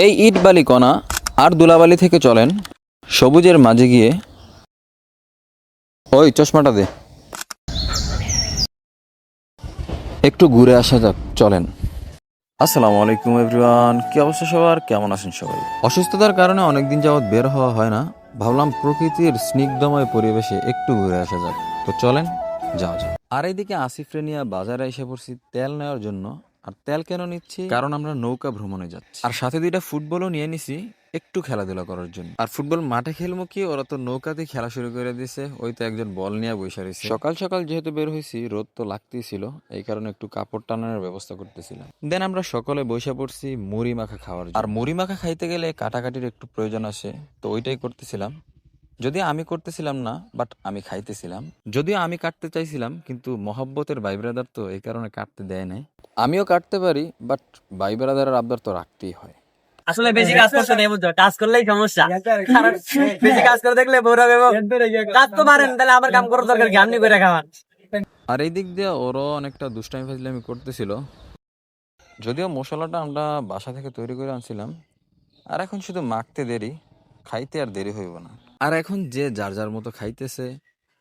এই ইট বালি কণা আর দুলাবালি থেকে চলেন। সবুজের মাঝে গিয়ে ওই চশমাটা দে। একটু ঘুরে আসা যাক চলেন। আসসালামু আলাইকুম এভরিওয়ান কি অবস্থা সবার? কেমন আছেন সবাই? অসুস্থতার কারণে অনেকদিন যাবৎ বের হওয়া হয় না। ভাবলাম প্রকৃতির স্নিগ্ধময় পরিবেশে একটু ঘুরে আসা যাক। তো চলেন যাওয়া যাক। আর এইদিকে আসিফরে নিয়ে বাজারে এসে পড়ছি তেল নেওয়ার জন্য। আর তেল কেন নিচ্ছি? কারণ আমরা নৌকা ভ্রমণে যাচ্ছি। আর সাথে দুইটা ফুটবলও নিয়ে নিছি একটু খেলাধুলা করার জন্য। আর ফুটবল মাঠে খেলব কি ওরা তো নৌকাতে খেলা শুরু করে দিয়েছে ওই তো একজন বল নিয়ে বসে রয়েছে। সকাল সকাল যেহেতু বের হয়েছি রোদ তো লাগতেই ছিল এই কারণে একটু কাপড় টানানোর ব্যবস্থা করতেছিলাম। দেন আমরা সকলে বসে পড়ছি মুড়ি মাখা খাওয়ার আর মুড়ি মাখা খাইতে গেলে কাটাকাটির একটু প্রয়োজন আসে তো ওইটাই করতেছিলাম। যদিও আমি করতেছিলাম না বাট আমি খাইতেছিলাম। যদিও আমি কাটতে চাইছিলাম কিন্তু মহব্বতের ভাই ব্রাদার তো এই কারণে কাটতে দেয় নাই। আমিও কাটতে পারি বাট ভাই ব্রাদারের আবদার তো রাখতেই হয়। আসলে বেশি কাজ করতে নেই বুঝছ কাজ করলেই সমস্যা। বেশি কাজ করে দেখলে কাজ তো পারেন তাহলে আমার কাম করার দরকার করে খাওয়ান। আর এই দিক দিয়ে ওরও অনেকটা দুষ্টামি ফাজলামি করতেছিল। যদিও মশলাটা আমরা বাসা থেকে তৈরি করে আনছিলাম আর এখন শুধু মাখতে দেরি খাইতে আর দেরি হইব না। আর এখন যে যার যার মতো খাইতেছে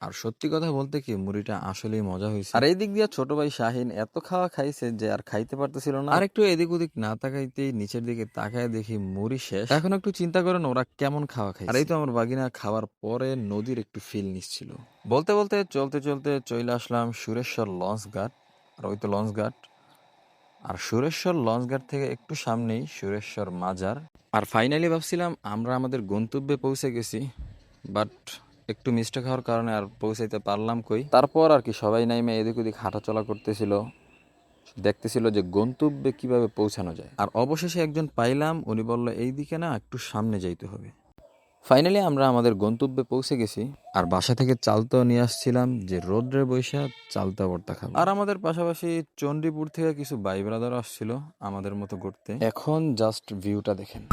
আর সত্যি কথা বলতে কি মুড়িটা আসলেই মজা হয়েছে আর এই দিক দিয়ে ছোট ভাই শাহিন এত খাওয়া খাইছে যে আর খাইতে পারতেছিল না। আর একটু এদিক ওদিক না তাকাইতেই নিচের দিকে তাকায় দেখি মুড়ি শেষ। এখন একটু চিন্তা করেন ওরা কেমন খাওয়া খায় আর এই তো আমার বাগিনা খাওয়ার পরে নদীর একটু ফিল নিচ্ছিল। বলতে বলতে চলতে চলতে চলে আসলাম সুরেশ্বর লঞ্চ ঘাট আর ওই তো লঞ্চ ঘাট। আর সুরেশ্বর লঞ্চ ঘাট থেকে একটু সামনেই সুরেশ্বর মাজার। আর ফাইনালি ভাবছিলাম আমরা আমাদের গন্তব্যে পৌঁছে গেছি। বাট একটু মিস্টেক হওয়ার কারণে আর পৌঁছাইতে পারলাম কই। তারপর আর কি সবাই নাইমে এদিক ওদিক হাঁটাচলা করতেছিল। দেখতেছিল যে গন্তব্যে কীভাবে পৌঁছানো যায়। আর অবশেষে একজন পাইলাম, উনি বলল এই দিকে না একটু সামনে যাইতে হবে। ফাইনালি আমরা আমাদের গন্তব্যে পৌঁছে গেছি। আর বাসা থেকে চালতাও নিয়ে আসছিলাম যে রোদ্রে বৈশা চালতা ভর্তা খাব। আর আমাদের পাশাপাশি চণ্ডীপুর থেকে কিছু ভাই ব্রাদার আসছিল আমাদের মতো ঘুরতে। এখন জাস্ট ভিউটা দেখেন।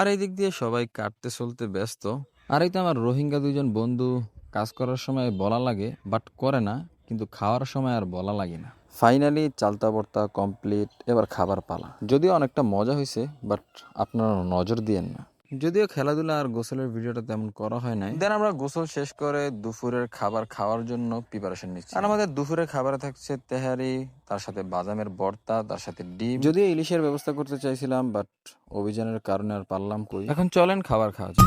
আর এই দিক দিয়ে সবাই কাটতে চলতে ব্যস্ত। আর এই তো আমার রোহিঙ্গা দুজন বন্ধু কাজ করার সময় বলা লাগে বাট করে না, কিন্তু খাওয়ার সময় আর বলা লাগে না। ফাইনালি চালতা বর্তা কমপ্লিট এবার খাবার পালা। যদিও অনেকটা মজা হয়েছে বাট আপনারা নজর দিয়েন না। যদিও খেলাধুলা আর গোসলের ভিডিওটা তেমন করা হয় নাই। দেন আমরা গোসল শেষ করে দুপুরের খাবার খাওয়ার জন্য প্রিপারেশন নিচ্ছি। আর আমাদের দুপুরের খাবারে থাকছে তেহারি তার সাথে বাদামের বর্তা তার সাথে ডিম। যদিও ইলিশের ব্যবস্থা করতে চাইছিলাম বাট অভিযানের কারণে আর পারলাম কই। এখন চলেন খাবার খাওয়া যাক।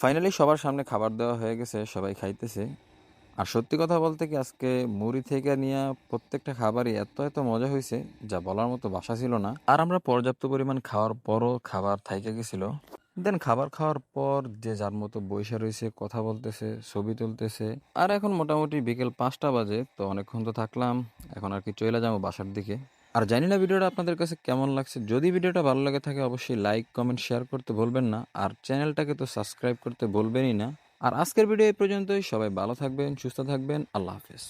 ফাইনালি সবার সামনে খাবার দেওয়া হয়ে গেছে, সবাই খাইতেছে। আর সত্যি কথা বলতে কি, আজকে মুড়ি থেকে নিয়ে প্রত্যেকটা খাবারই এত এত মজা হয়েছে যা বলার মতো বাসা ছিল না। আর আমরা পর্যাপ্ত পরিমাণ খাওয়ার পরও খাবার থাইকে গেছিল। দেন খাবার খাওয়ার পর যে যার মতো বৈশা রয়েছে কথা বলতেছে, ছবি তুলতেছে। আর এখন মোটামুটি বিকেল পাঁচটা বাজে, তো অনেকক্ষণ তো থাকলাম, এখন আর কি চলে যাব বাসার দিকে। আর জানি না ভিডিওটা আপনাদের কাছে কেমন লাগছে। যদি ভিডিওটা ভালো লাগে থাকে অবশ্যই লাইক কমেন্ট শেয়ার করতে ভুলবেন না। আর চ্যানেলটাকে তো সাবস্ক্রাইব করতে বলবেনই না। আর আজকের ভিডিও এই পর্যন্তই। সবাই ভালো থাকবেন, সুস্থ থাকবেন। আল্লাহ হাফেজ।